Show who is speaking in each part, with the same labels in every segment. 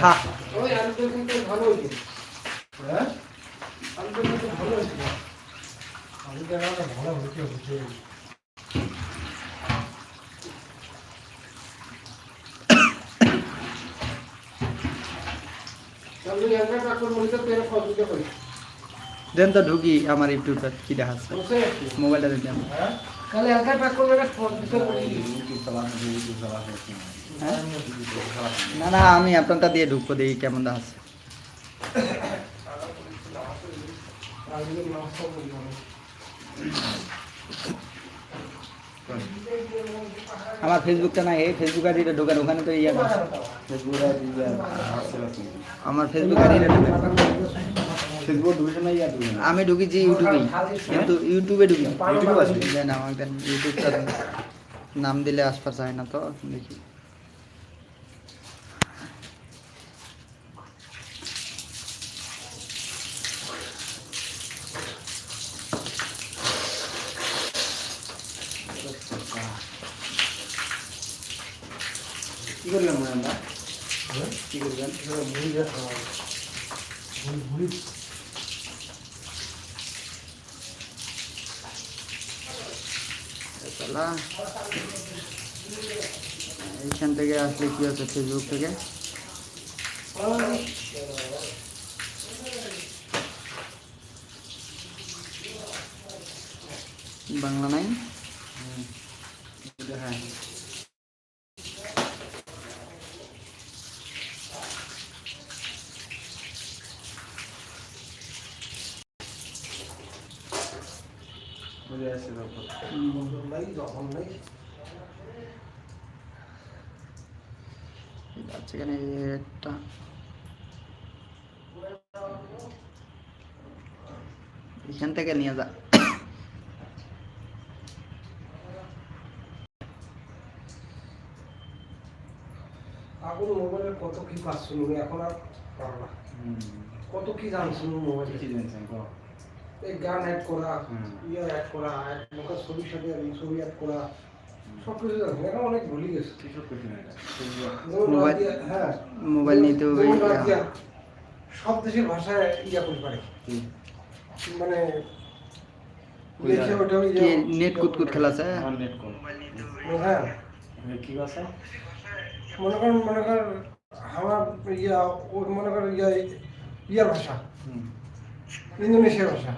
Speaker 1: খা।
Speaker 2: তাহলে একটা কাকুর মধ্যে তেরে ফসলটা করি।
Speaker 1: দেন তো ঢুকি আমার ইউটিউবটা কি দেখাচ্ছে?
Speaker 2: আছি
Speaker 1: মোবাইলটা দেন
Speaker 3: হ্যাঁ?
Speaker 1: না না আমি আপনারটা দিয়ে ঢুকবো দেখি কেমন দেখাচ্ছে।
Speaker 2: করি আমি
Speaker 1: আমার ফেসবুকটা না এই ফেসবুক আইডিটা ঢোকান ওখানে তো ইয়ে আছে। আমার ফেসবুক আইডিটা ঢোকান আমি ঢুকেছি ইউটিউবে কিন্তু ইউটিউবে ঢুকি। ইউটিউবে আছে না আমার ইউটিউবটা নাম দিলে আশপাশ হয় না তো দেখি। কি করবেন আমরা কি করবেন
Speaker 3: ভুড়ি যা খাওয়া ভুড়ি ভুড়ি
Speaker 1: চলা এইখান থেকে আসলে কি আছে ফেসবুক থেকে বাংলা নাই হ্যাঁ
Speaker 2: যখন নাই
Speaker 1: আচ্ছা এখানে একটা এখান থেকে নিয়ে যা
Speaker 2: আগুন মোবাইলে কত কি পাচ্ছিল এখন আর পারো না। কত কি জানছিল মোবাইলে? এই গান অ্যাড করা ইয়ে অ্যাড করা মুখের ছবির সাথে ছবি অ্যাড করা সব কিছু জানছিল এখন অনেক ভুলে গেছে। যেমন
Speaker 1: মোবাইল-
Speaker 2: হ্যাঁ।
Speaker 1: মোবাইল
Speaker 2: সব দেশের ভাষায় ইয়া করতে পারে। মানে লিখে ওটা ওই যে-
Speaker 1: নেট কুতকুত
Speaker 2: হ্যাঁ
Speaker 3: কি কথা
Speaker 2: মনে করেন মনে কর আমার ইয়া ওর মনে কর ইয়া ইয়ার ভাষা। ইন্দোনেশিয়ার ভাষা।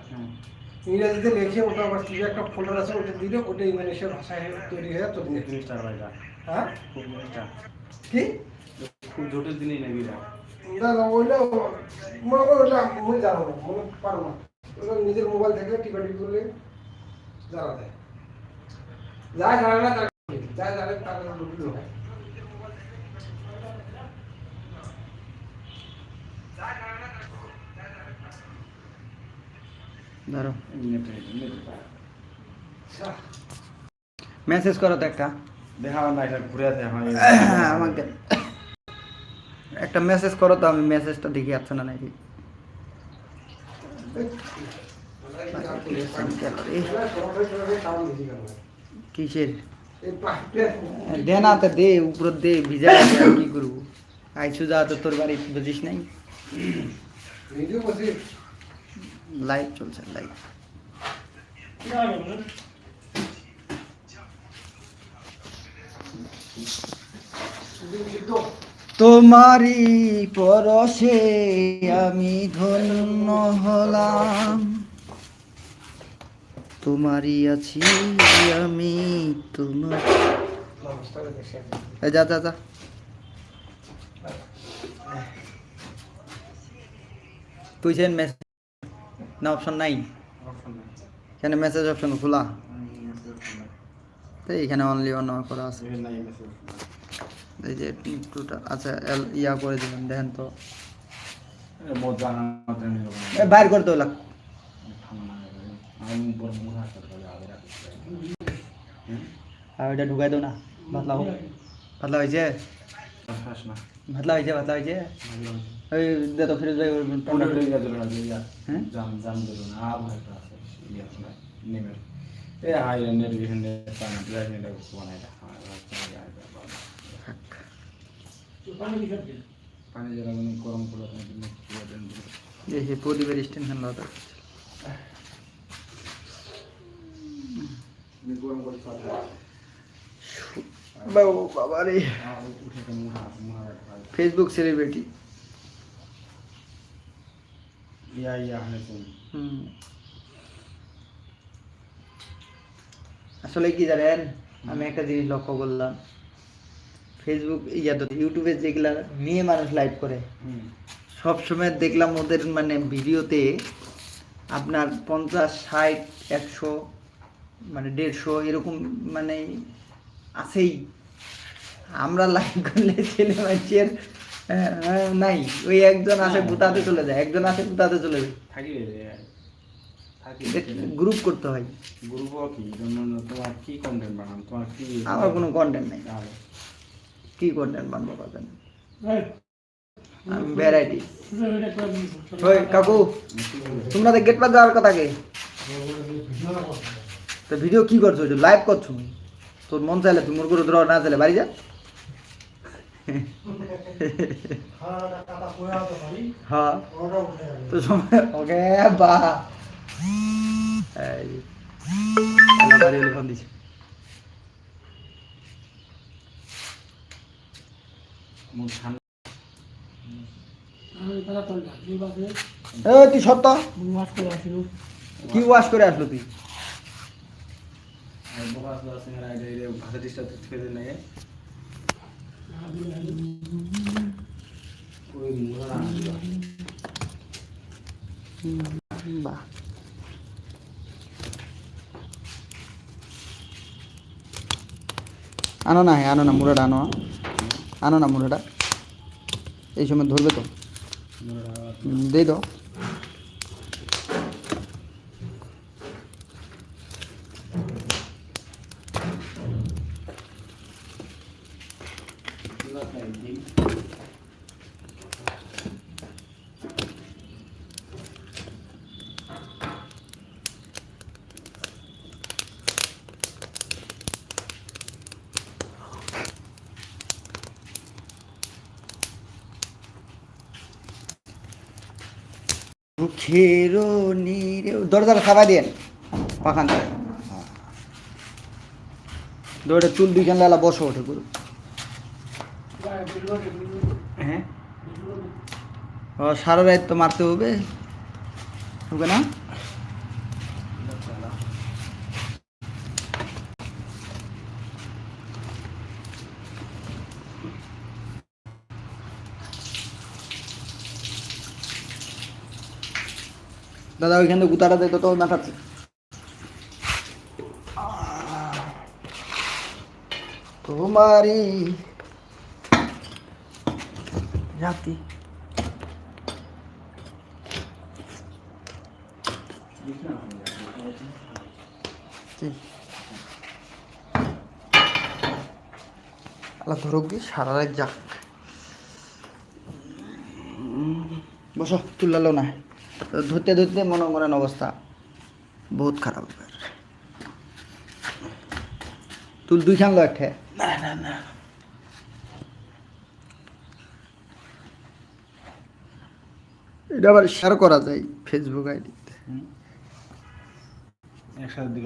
Speaker 2: ইংরেজিতে লিখে ওটা আবার কি একটা ফোল্ডার আছে ওটা দিলে ওটা ইন্দোনেশিয়ার ভাষায় তৈরি হয়ে চলে যাবে
Speaker 3: জিনিসটা ভাইটা
Speaker 2: হ্যাঁ? কি?
Speaker 3: খুব জটিল জিনিস নাকি এটা?
Speaker 2: দাদা ওইটা মনে করো ওটা আমি জানো না মনে পারো না। ওটা নিজের মোবাইল থেকে টিপি করলে জানা যায়। যা জানে না তার যা জানে তার ঢুকলো হয়।
Speaker 1: ধরো।
Speaker 2: আচ্ছা
Speaker 1: মেসেজ করো তো একটা।
Speaker 3: দেখা না এটা ঘুরে আছে হয়
Speaker 1: আমাকে একটা মেসেজ করো তো আমি মেসেজটা দেখি আসছে না নাকি? কিসের? দে না তো দে উপর দে ভিজা আছে, আর কি করব? আইসু যা তো তোর বাড়ি বুঝিস নাই? লাইভ চলছে লাইভ তোমারই পরশে আমি ধন্য হলাম। তোমারই আছি আমি তোমার যা যা যা। তুই মেসেজ না অপশন নাই? এখানে মেসেজ অপশন খোলা? তো এখানে অনলি অন করা আছে। এই যে টুটা আচ্ছা এল ইয়া করে দিবেন দেখেন তো। বাইর করে তো লাগ আর ওইটা ঢুকাই দাও না ভাতলা হোক। ভাতলা হয়েছে?
Speaker 3: হাস না
Speaker 1: ভাতলা হয়েছে ভাতলা হয়েছে ওই দে তো ফিরে যাই ওই
Speaker 3: তোমরা
Speaker 1: টোনটা
Speaker 3: ফিরে গেছিল না ইয়া
Speaker 1: হ্যাঁ?
Speaker 3: জাম জাম দিল না আব একটা আছে ইয়া না নেমের এ হাই নেট বিহন নেট পানা ব্ল্যাক নেট বানাই দা পানি জ্বালা মানে গরম করে আপনার জন্য পুরো দেন দিল
Speaker 1: এই যে প্রদীপের স্টেশন লাগাতে
Speaker 3: গরম করে খাওয়া
Speaker 1: বাবু রে। Facebook celebrity
Speaker 3: yeah yeah
Speaker 1: hmm. আসলে কি জানেন আমি একটা জিনিস লক্ষ্য করলাম। ফেসবুক ইয়া তো ইউটিউবে যেগুলা মেয়ে মানুষ লাইভ করে
Speaker 3: হুম।
Speaker 1: সবসময় দেখলাম ওদের মানে ভিডিওতে আপনার পঞ্চাশ ষাট একশো মানে দেড়শো এরকম মানে আছেই। আমরা লাইক করলে ছেলে মানুষের নাই। ওই একজন আছে গুতাতে চলে যায় একজন আছে গুতাতে চলে যায়।
Speaker 3: থাকি
Speaker 1: গ্রুপ করতে হয়।
Speaker 3: গ্রুপ কি? তোমার কি কন্টেন্ট বানান তোমার কি
Speaker 1: আমার কোনো কন্টেন্ট নেই। কি কন্টেন্ট বানবো পাবেন আমি ভ্যারাইটি ওই কাকু তোমরা তো গেট পার যাওয়ার কথা কে? তো ভিডিও কি করছ? লাইভ করছ? তোর মন চাইলে তুই মোর ধর না চাইলে বাড়ি যা। হ্যাঁ। তো সময় ওকে বা। বাড়ি ফোন দিছে।
Speaker 3: মুখ ঠান্ডা।
Speaker 1: এই তুই সত্য? কি ওয়াশ করে আসলো তুই
Speaker 3: আর বকাস বাসের আইডি রে ভাষা ডিস্টার্ব থেকে দেন লাগে ওই মুরা
Speaker 1: বাহ। আনো না হ্যাঁ আনো না মুড়াটা আনো আনো না মুড়াটা। এই সময় ধরবে তো? দিয়ে দাও। মুখের নিরে দরজার খাবার দিয়েন পাখান থেকে দৌড়ে চুল দুইখান লালা বসো ওঠে গুরু হ্যাঁ। ও সারা রাত তো মারতে হবে। হবে না? দাদা, ওইখান থেকে গুতাটা দেখতো তো মাথাচ্ছে তোমারি জাতি। আল্লাহ ধরুক গিয়ে সারা রাত যাক। বসো তুললালো না। ধরতে ধরতে মনে করেন অবস্থা বহুত খারাপ ব্যাপার তুল দুই খান লো
Speaker 3: না না না।
Speaker 1: এটা আবার শেয়ার করা যায় ফেসবুক আইডিতে
Speaker 3: একসাথে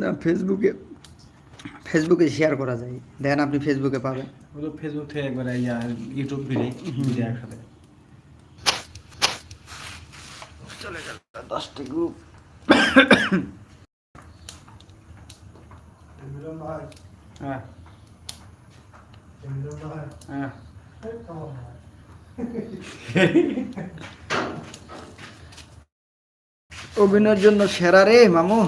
Speaker 1: না ফেসবুকে ফেসবুকে শেয়ার করা যায়। দেখেন আপনি ফেসবুকে পাবেন।
Speaker 3: ফেসবুক থেকে একবার ইয়া ইউটিউব ভিডিও ভিডিও গেল।
Speaker 1: দশটি গ্রুপ
Speaker 3: হ্যাঁ। হ্যাঁ।
Speaker 1: অভিনয়ের জন্য সেরা রে মামু।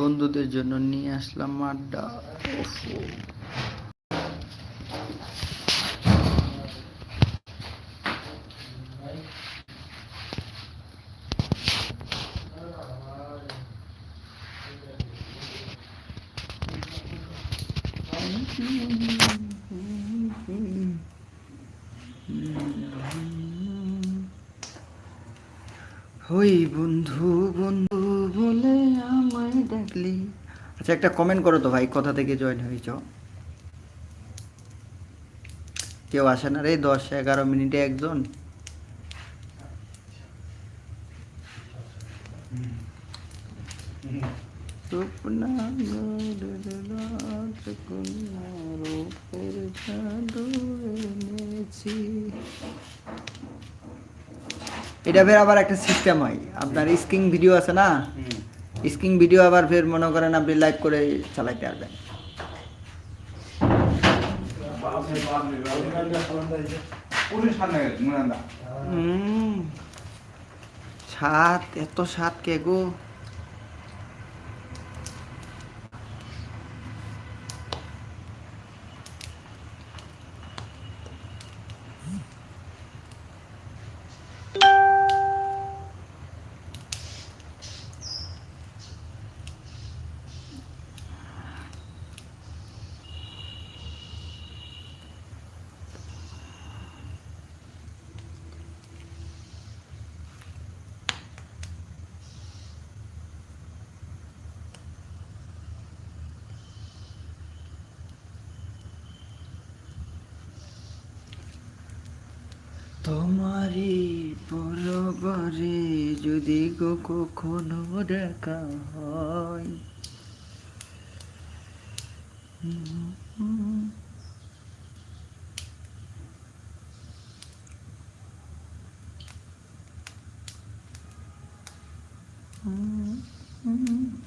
Speaker 1: বন্ধুদের জন্য নিয়ে আসলাম আড্ডা। হই বন্ধু বন্ধু। ডাকলি আচ্ছা একটা কমেন্ট করো তো ভাই, কোথা থেকে জয়েন হয়েছ? কেউ আসে না রে, দশ, এগারো মিনিটে একজন? এটা ফের আবার একটা সিস্টেম হয়। আপনার স্কিং ভিডিও আছে না? স্কিং ভিডিও আবার ফের মনে করেন আপনি লাইক করে চালাইতে পারবেন। স্বাদ এত সাত কে গো? তোমারই পরবারে যদি গো কখনো দেখা হয় Mm-hmm.